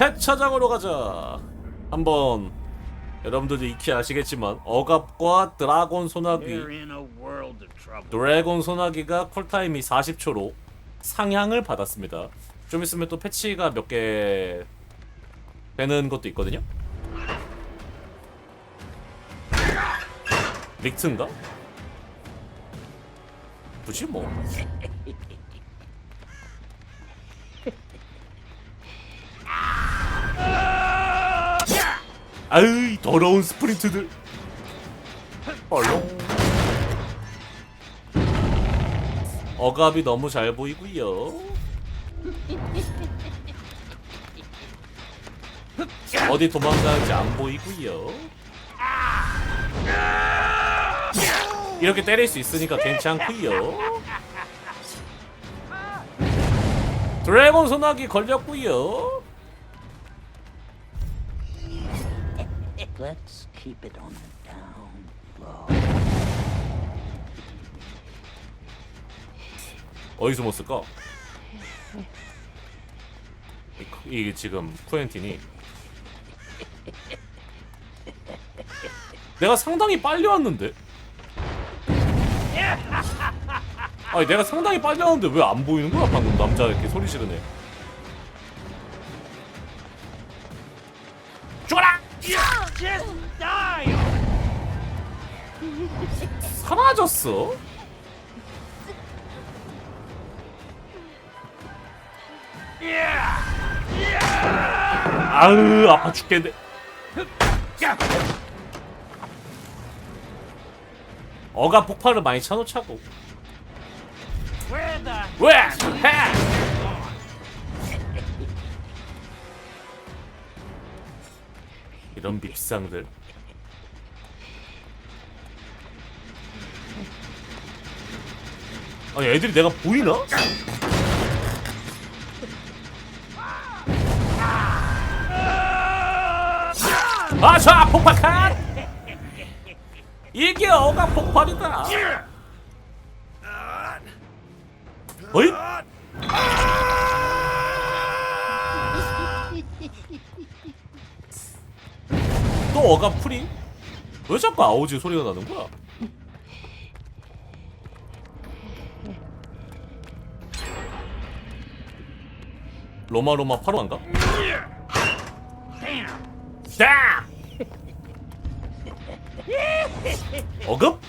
펫차장으로 가자. 한번 여러분들도 익히 아시겠지만 억압과 드라곤 소나기. 드래곤 소나기가 쿨타임이 40초로 상향을 받았습니다. 좀 있으면 또 패치가 몇 개 되는 것도 있거든요. 릭트인가? 굳이 뭐. 아유 이 더러운 스프린트들. 얼렁. 억압이 너무 잘 보이고요. 어디 도망가는지 안 보이고요. 이렇게 때릴 수 있으니까 괜찮고요. 드래곤 소나기 걸렸고요. Let's keep it on the down. 어디서 못 쓸까? 이- 이게 지금 쿠엔틴이 내가 상당히 빨리 왔는데 아니 내가 상당히 빨리 왔는데 왜 안 보이는 거야 방금 남자 이렇게 소리 지르네 사라졌어? 아으 아파 죽겠네 어가 폭발을 많이 쳐놓자고 왜? 해! 이런 밉상들 아니 애들이 내가 보이나? 아자 폭발칸! 이게 어가 폭발이다 어이? 또 어가 풀이? 왜 자꾸 아오지 소리가 나는 거야? 로마 로마 파로안가? 자! 어급?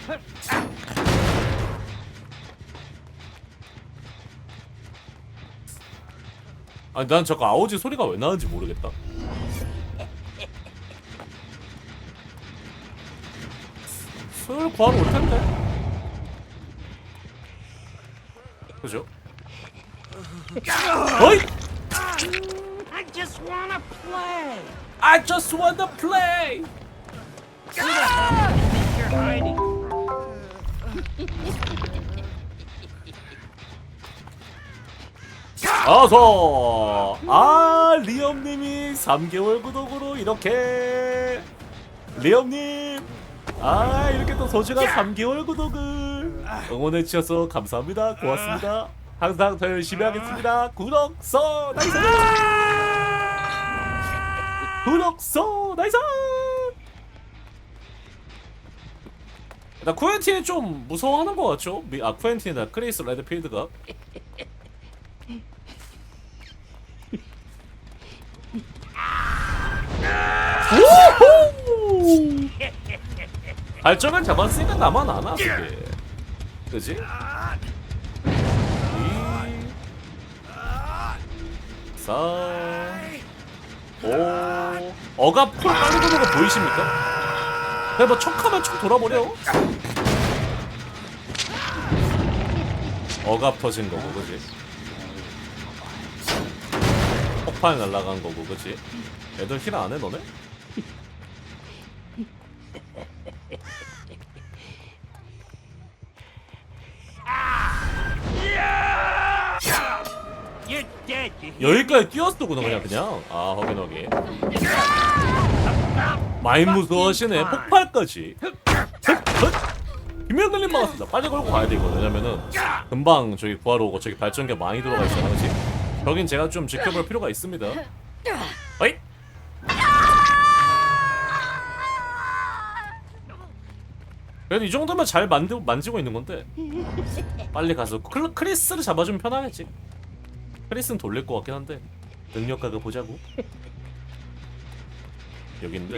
아니 난 자꾸 아오지 소리가 왜 나는지 모르겠다. 술 구하러 올 텐데. 그죠? 어이! I just wanna play! I just wanna play. You're hiding from. 어서 아 리엄님이 3개월 구독으로 이렇게 리엄님 아 이렇게 또 소중한 3개월 구독을 응원해 주셔서 감사합니다 고맙습니다 항상 더 열심히 하겠습니다 구독 써 나이스 구독 써 나이스 나 쿠엔틴이 좀 무서워하는 것 같죠? 미- 아 쿠엔틴이나 크리스 레드필드가! 발전을 잡았으니까 나만 안 와, 그게. 그지? 사, 오, 어가 풀 빨리 도는 거 보이십니까? 그냥 뭐 척하면 척 돌아버려. 어가 터진 거고, 그지? 폭발 날라간 거고, 그지? 애들 힐 안 해, 너네? 여기까지 뛰었었구나 그냥 그냥. 아 확인 확인. 많이 무서워하시네. 폭발까지. 김현들님 막았습니다. 빨리 걸고 가야 돼 이거 왜냐면은 금방 저기 구하러 오고 저기 발전기가 많이 들어가 있어 그렇지 여긴 제가 좀 지켜볼 필요가 있습니다. 어이? 그래도 이 정도면 잘 만들, 만지고 있는 건데. 빨리 가서 클, 크리스를 잡아주면 편하겠지 크리스는 돌릴 것 같긴 한데 능력각을 보자고. 여긴데.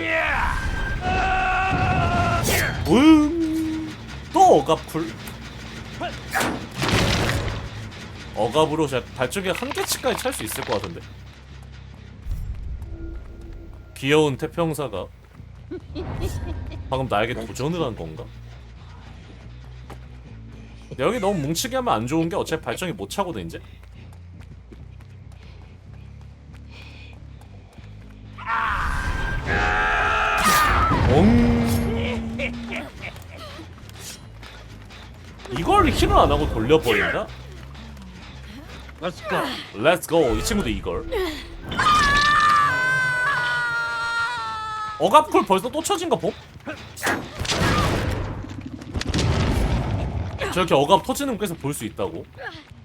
음, 또 억압쿨 억압으로 제 발전기 한 개치까지 찰 수 있을 것 같은데. 귀여운 태평사가 방금 나에게 도전을 한 건가? 여기 너무 뭉치게 하면 안 좋은 게 어차피 발전기 못 차거든 이제 돌려버린다? Let's go. Let's go. 이 친구도 이걸. 억압쿨 벌써 또 쳐진 거 봄? 저렇게 억압 터지는 곳에서 볼 수 있다고?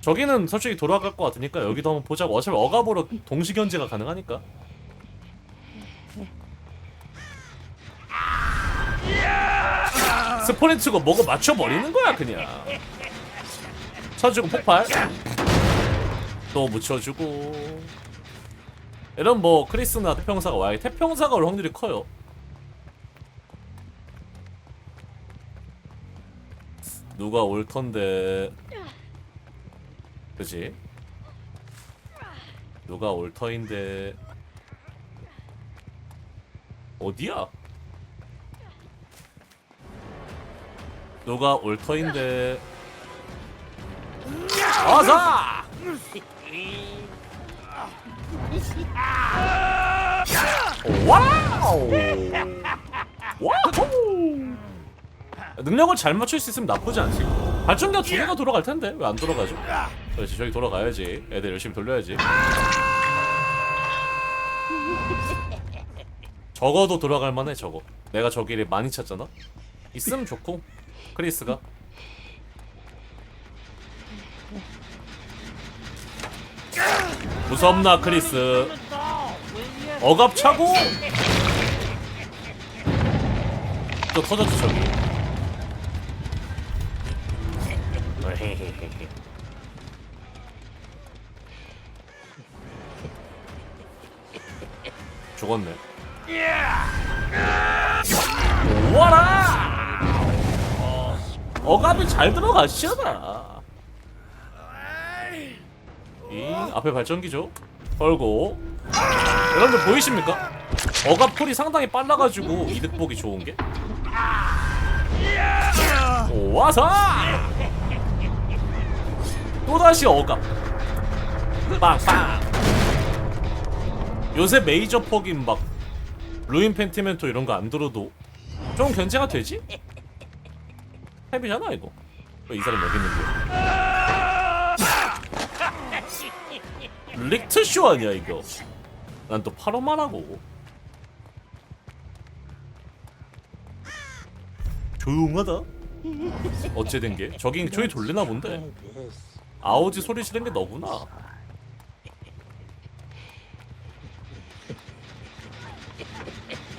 저기는 솔직히 돌아갈 것 같으니까 여기도 한번 보자고 어차피 억압으로 동시 견제가 가능하니까 스포니트가 뭐고 맞춰버리는 거야 그냥 쳐주고 폭발. 또 묻혀주고. 이런 뭐 크리스나 태평사가 와야 태평사가 올 확률이 커요. 누가 올 텐데. 그지? 누가 올 터인데. 어디야? 누가 올 터인데 아사 와우! 와우! 능력을 잘 맞출 수 있으면 나쁘지 않지. 발전기가 두 개가 돌아갈 텐데 왜 안 돌아가죠? 그렇지 저기 돌아가야지. 애들 열심히 돌려야지. 적어도 돌아갈 만해 저거. 내가 저기를 많이 찾잖아. 있으면 좋고 크리스가 무섭나 크리스? 억압 차고? 또 터졌지 저기. 죽었네. 와라! 억압이 잘 들어가시잖아 이 앞에 발전기죠 걸고 여러분들 보이십니까? 쿨이 상당히 빨라가지고 이득 보기 좋은 게. 오, 와서! 또 다시 억압. 빵빵. 요새 메이저 폭인 막 루인 펜티멘토 이런 거 안 들어도 좀 견제가 되지? 헤비잖아 이거. 왜 이 사람 여기 있는 거야? 릭트쇼 아니야 이거? 난 또 파로만하고 조용하다. 어째 된 게? 저기 저기 돌리나 본데. 아오지 소리 지른 게 너구나.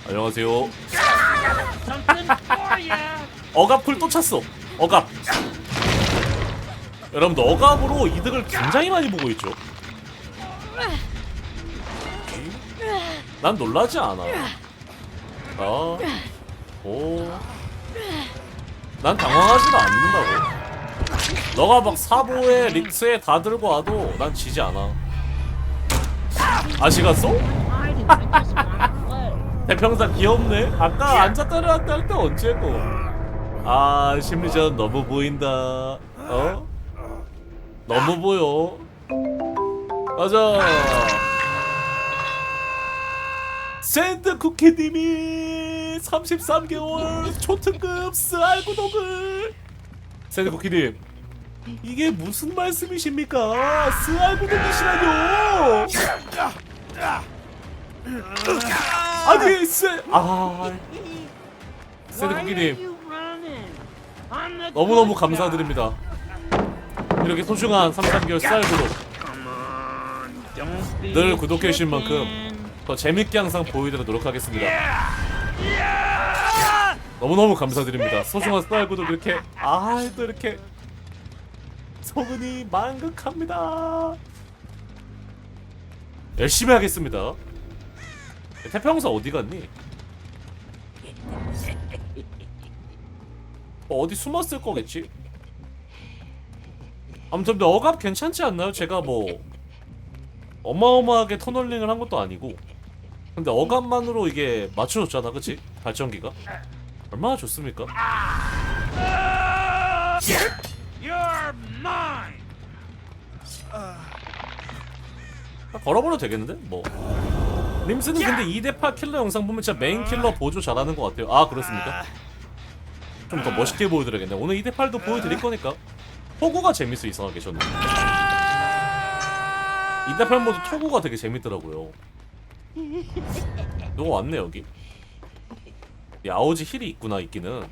안녕하세요. 억압풀 또 찼어. 억압. 여러분들 억압으로 이득을 굉장히 많이 보고 있죠. 난 놀라지 않아. 아, 오, 난 당황하지도 않는다고. 너가 막 사보에 릭스에 다 들고 와도 난 지지 않아. 아시겠어? 대평사 귀엽네. 아까 앉았다 일어났다 할 때 언제고? 아 심리전 너무 보인다. 어? 너무 보여. 가자. 샌드 쿠키님이 33개월 초특급 쌀 구독을. 샌드 쿠키님 이게 무슨 말씀이십니까? 쌀 구독이시라뇨. 아니 쎄. 아 샌드 쿠키님 너무너무. 감사드립니다. 이렇게 소중한 33개월 쌀 구독 Come on. Don't be 늘 a 구독해 주신 만큼. 더 재밌게 항상 보여드리도록 노력하겠습니다. 너무너무 감사드립니다. 소중한 쌀구도 그렇게 아또 이렇게 소문이 만극합니다. 열심히 하겠습니다. 태평사 어디 갔니? 어, 어디 숨었을 거겠지? 아무튼 근데 억압 괜찮지 않나요? 제가 뭐 어마어마하게 터널링을 한 것도 아니고 근데 어감만으로 이게 맞춰줬잖아 그치? 발전기가 얼마나 좋습니까? 걸어버려도 되겠는데? 뭐 림스는 근데 2대8 킬러 영상 보면 진짜 메인 킬러 보조 잘하는 것 같아요 아 그렇습니까? 좀 더 멋있게 보여드려야겠네 오늘 2대8도 보여드릴 거니까 토구가 재밌어 이상하게 저는 2대8 모드 토구가 되게 재밌더라고요 누가 왔네 여기. 이 아오지 힐이 있구나 있기는.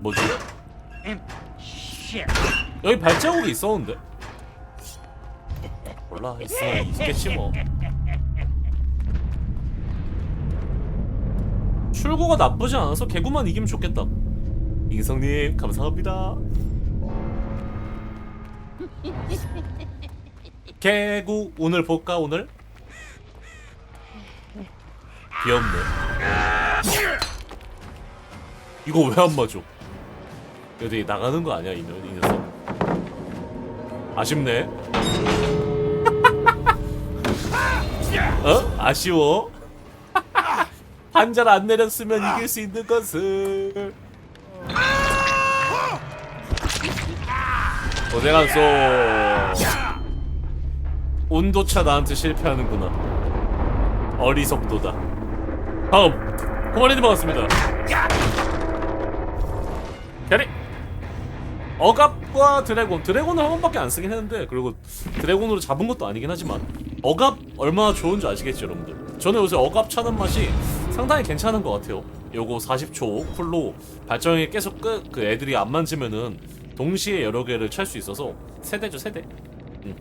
뭐지? 여기 발자국이 있었는데? 몰라 있으면 있겠지 뭐. 출구가 나쁘지 않아서 개구만 이기면 좋겠다 인성님 감사합니다. 개구 오늘 볼까 오늘? 귀엽네. 이거 왜 안 맞아? 여기 나가는 거 아니야 이 녀석? 아쉽네. 어? 아쉬워? 한 잔 안 내렸으면 이길 수 있는 것을 고생하소 온도차 나한테 실패하는구나. 어리석도다. 다음 코마리님 반갑습니다. 캐리! 억압과 드래곤. 드래곤을 한 번밖에 안 쓰긴 했는데 그리고 드래곤으로 잡은 것도 아니긴 하지만 억압 얼마나 좋은지 아시겠죠 여러분들? 저는 요새 억압 차는 맛이 상당히 괜찮은 것 같아요. 요거 40초 쿨로 발전기 계속 끄, 그 애들이 안 만지면은 동시에 여러 개를 찰 수 있어서 세대죠 세대 응.